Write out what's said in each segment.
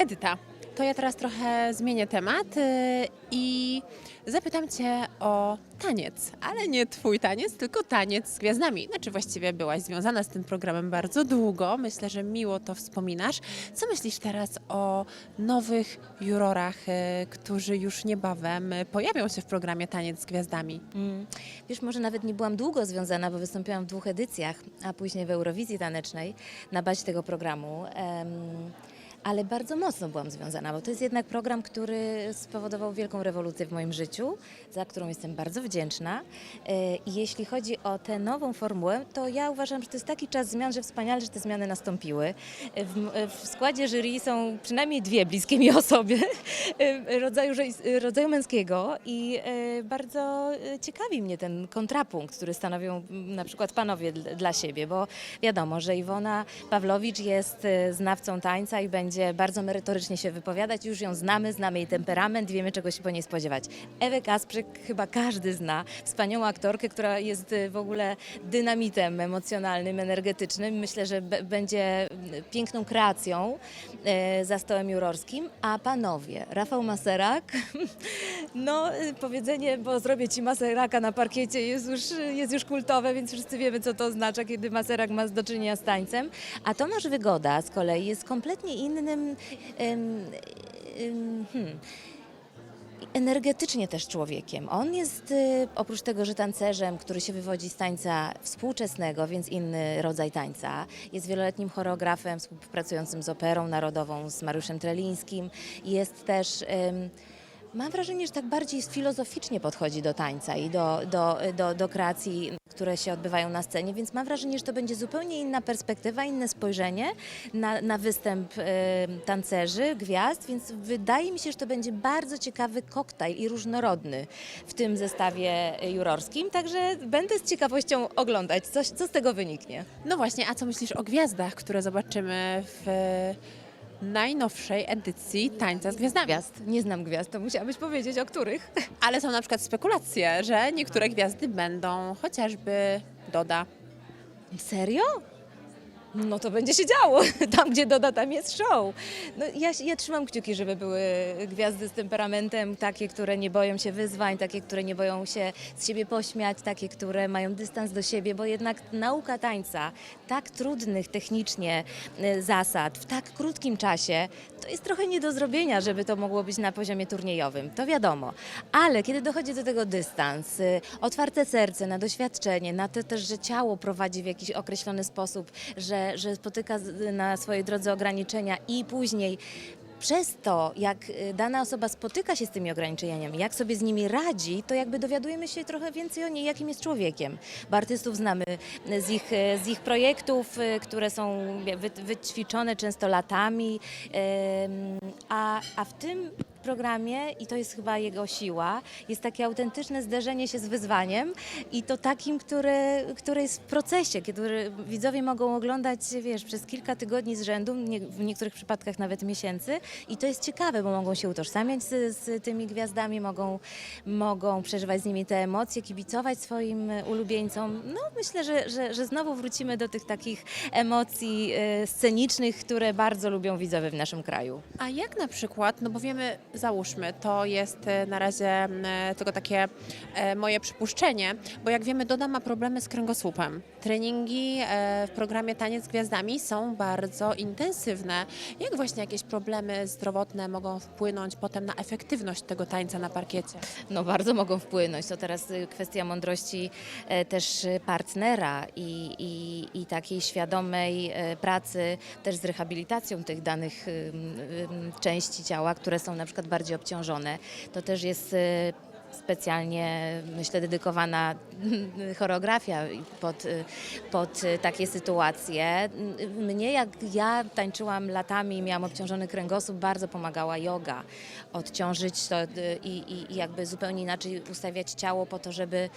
Edyta, to ja teraz trochę zmienię temat y, i zapytam Cię o taniec, ale nie Twój taniec, tylko taniec z gwiazdami. Znaczy właściwie byłaś związana z tym programem bardzo długo, myślę, że miło to wspominasz. Co myślisz teraz o nowych jurorach, y, którzy już niebawem pojawią się w programie Taniec z Gwiazdami? Mm. Wiesz, może nawet nie byłam długo związana, bo wystąpiłam w dwóch edycjach, a później w Eurowizji Tanecznej na bazie tego programu. Em, ale bardzo mocno byłam związana, bo to jest jednak program, który spowodował wielką rewolucję w moim życiu, za którą jestem bardzo wdzięczna. E, I jeśli chodzi o tę nową formułę, to ja uważam, że to jest taki czas zmian, że wspaniale, że te zmiany nastąpiły. E, W, w składzie jury są przynajmniej dwie bliskie mi osoby e, rodzaju, rodzaju męskiego i e, bardzo e, ciekawi mnie ten kontrapunkt, który stanowią na przykład panowie dl- dla siebie, bo wiadomo, że Iwona Pawlowicz jest e, znawcą tańca i będzie bardzo merytorycznie się wypowiadać. Już ją znamy, znamy jej temperament, wiemy czego się po niej spodziewać. Ewę Kasprzyk chyba każdy zna, wspaniałą aktorkę, która jest e, w ogóle dynamitem emocjonalnym, energetycznym. Myślę, że będzie piękną kreacją e, za stołem jurorskim. A panowie, Rafał Maserak, no y, powiedzenie, bo zrobię ci Maseraka na parkiecie jest już, jest już kultowe, więc wszyscy wiemy, co to oznacza, kiedy Maserak ma do czynienia z tańcem. A Tomasz Wygoda z kolei jest kompletnie innym, hmm, energetycznie też człowiekiem. On jest y, oprócz tego, że tancerzem, który się wywodzi z tańca współczesnego, więc inny rodzaj tańca, jest wieloletnim choreografem współpracującym z Operą Narodową, z Mariuszem Trelińskim. Jest też... Mam wrażenie, że tak bardziej filozoficznie podchodzi do tańca i do, do, do, do kreacji, które się odbywają na scenie, więc mam wrażenie, że to będzie zupełnie inna perspektywa, inne spojrzenie na, na występ y, tancerzy, gwiazd, więc wydaje mi się, że to będzie bardzo ciekawy koktajl i różnorodny w tym zestawie jurorskim, także będę z ciekawością oglądać, coś, co z tego wyniknie. No właśnie, a co myślisz o gwiazdach, które zobaczymy w najnowszej edycji Tańca z Gwiazdami? Gwiazd, nie znam gwiazd, to musiałabyś powiedzieć, o których. Ale są na przykład spekulacje, że niektóre gwiazdy będą chociażby Doda. Serio? No to będzie się działo. Tam, gdzie doda, tam jest show. No, ja, ja trzymam kciuki, żeby były gwiazdy z temperamentem, takie, które nie boją się wyzwań, takie, które nie boją się z siebie pośmiać, takie, które mają dystans do siebie, bo jednak nauka tańca, tak trudnych technicznie y, zasad, w tak krótkim czasie, to jest trochę nie do zrobienia, żeby to mogło być na poziomie turniejowym, to wiadomo. Ale kiedy dochodzi do tego dystans, y, otwarte serce na doświadczenie, na to też, że ciało prowadzi w jakiś określony sposób, że, że spotyka na swojej drodze ograniczenia i później przez to, jak y, dana osoba spotyka się z tymi ograniczeniami, jak sobie z nimi radzi, to jakby dowiadujemy się trochę więcej o niej, jakim jest człowiekiem. Bo artystów znamy z ich, y, z ich projektów, y, które są wy, wyćwiczone często latami, a, a w tym programie, i to jest chyba jego siła, jest takie autentyczne zderzenie się z wyzwaniem i to takim, które, które jest w procesie, który widzowie mogą oglądać, wiesz, przez kilka tygodni z rzędu, nie, w niektórych przypadkach nawet miesięcy i to jest ciekawe, bo mogą się utożsamiać z, z tymi gwiazdami, mogą, mogą przeżywać z nimi te emocje, kibicować swoim ulubieńcom. No myślę, że, że, że znowu wrócimy do tych takich emocji e, scenicznych, które bardzo lubią widzowie w naszym kraju. A jak na przykład, no bo wiemy, załóżmy, to jest e, na razie e, tylko takie e, moje przypuszczenie, bo jak wiemy, Doda ma problemy z kręgosłupem. Treningi w programie Taniec z Gwiazdami są bardzo intensywne. Jak właśnie jakieś problemy zdrowotne mogą wpłynąć potem na efektywność tego tańca na parkiecie? No bardzo mogą wpłynąć. To teraz y, kwestia mądrości też y, partnera i, i, i takiej świadomej pracy też z rehabilitacją tych danych części ciała, które są na przykład bardziej obciążone. To też jest y, specjalnie, myślę, dedykowana choreografia pod, y, pod y, takie sytuacje. Mnie, jak ja tańczyłam latami miałam obciążony kręgosłup, bardzo pomagała yoga. Odciążyć to i, i jakby zupełnie inaczej ustawiać ciało po to, żeby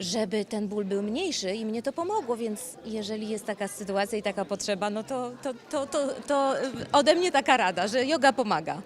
żeby ten ból był mniejszy i mnie to pomogło, więc jeżeli jest taka sytuacja i taka potrzeba, no to, to, to, to, to ode mnie taka rada, że yoga pomaga.